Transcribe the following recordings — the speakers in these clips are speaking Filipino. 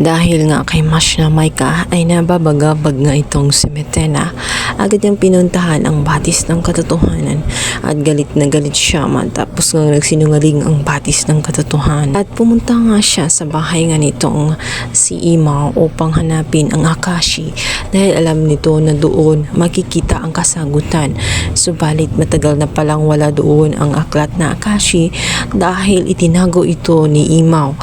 Dahil nga kay Mash na Maika ay nababagabag nga itong si Metena. Agad niyang pinuntahan ang batis ng katotohanan at galit na galit siya matapos nga nagsinungaling ang batis ng katotohanan. At pumunta nga siya sa bahay nga nitong si Ima upang hanapin ang Akashi dahil alam nito na doon makikita ang kasagutan. Subalit matagal na palang wala doon ang aklat na Akashi dahil itinago ito ni Imaw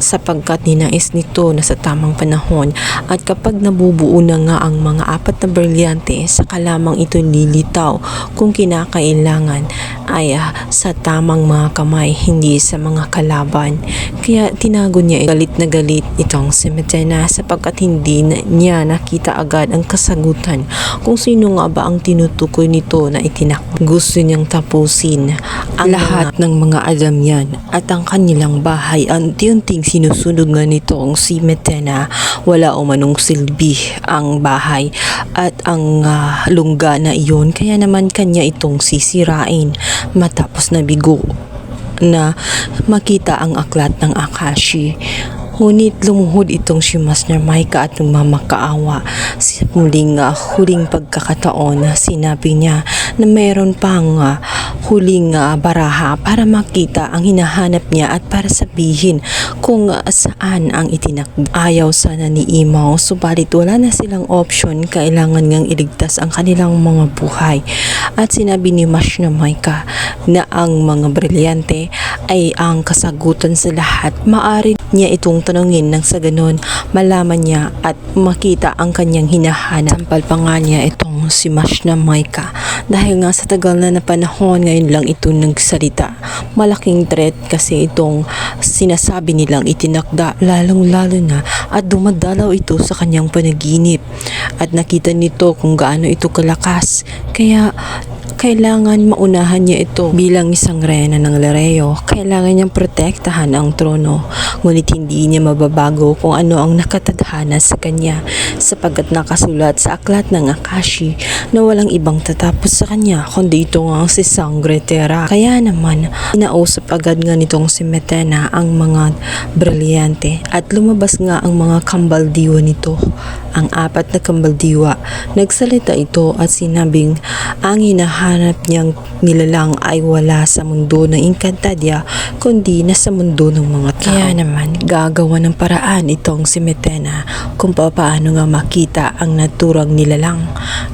sapagkat ninais nito na sa tamang panahon at kapag nabubuo na nga ang mga apat na brilyante saka lamang ito lilitaw kung kinakailangan. Ay ah, sa tamang mga kamay hindi sa mga kalaban. Kaya tinago niya galit na galit itong si Metena sapagkat hindi na niya nakita agad ang kasagutan kung sino nga ba ang tinutukoy nito na itinak gusto niyang tapusin ang lahat ng mga alam yan at ang kanilang bahay ang unti-unting sinusunog nga nitong si Metena wala umanong silbi ang bahay at ang ah, lungga na iyon kaya naman kanya itong sisirain matapos nabigo na makita ang aklat ng Akashi. Ngunit lumuhod itong si Master Maika at nagmamakaawa muling ah, huling pagkakataon na sinabi niya na mayroon pang ah, huling ah, baraha para makita ang hinahanap niya at para sabihin kung ah, saan ang itinak. Ayaw sana ni Imaw subalit wala na silang option kailangan ngang iligtas ang kanilang mga buhay. At sinabi ni Mash na Maika na ang mga brilyante ay ang kasagutan sa lahat. Maari niya itong tanungin nang sa ganon malaman niya at makita ang kanyang hinahanap. Sampal pa nga niya itong si Mash Maika dahil nga sa tagal na na panahon ngayon lang ito nagsalita. Malaking threat kasi itong sinasabi nilang itinakda lalong lalo na at dumadalaw ito sa kanyang panaginip at nakita nito kung gaano ito kalakas. Kaya kailangan maunahan niya ito bilang isang reyna ng Lareo. Kailangan niyang protektahan ang trono. Ngunit hindi niya mababago kung ano ang nakatadhana sa kanya sapagkat nakasulat sa aklat ng Akashi na walang ibang tatapos sa kanya kundi ito nga si Sangre Terra. Kaya naman, inausap agad nga nitong si Metena ang mga brilyante at lumabas nga ang mga kambaldiwa nito. Ang apat na kambaldiwa. Nagsalita ito at sinabing ang hinahanap niyang nilalang ay wala sa mundo ng Encantadia kundi nasa mundo ng mga tao. Kaya naman, gagawa ng paraan itong si Metena kung paano nga makita ang naturang nilalang.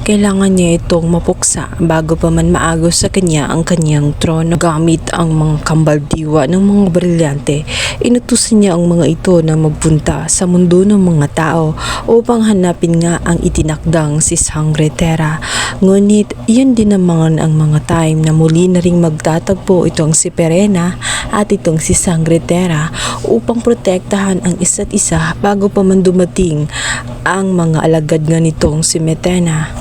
Kailangan niya itong mapuksa bago pa man maagos sa kanya ang kanyang trono. Gamit ang mga kambaldiwa ng mga brilyante, inutusan niya ang mga ito na magpunta sa mundo ng mga tao upang hanapin nga ang itinakdang si Sangre Terra. Ngunit iyan din naman ang mga time na muli na ring magtatagpo itong si Perena at itong si Sangre Terra upang protektahan ang isa't isa bago pa man dumating ang mga alagad nga nitong si Metena.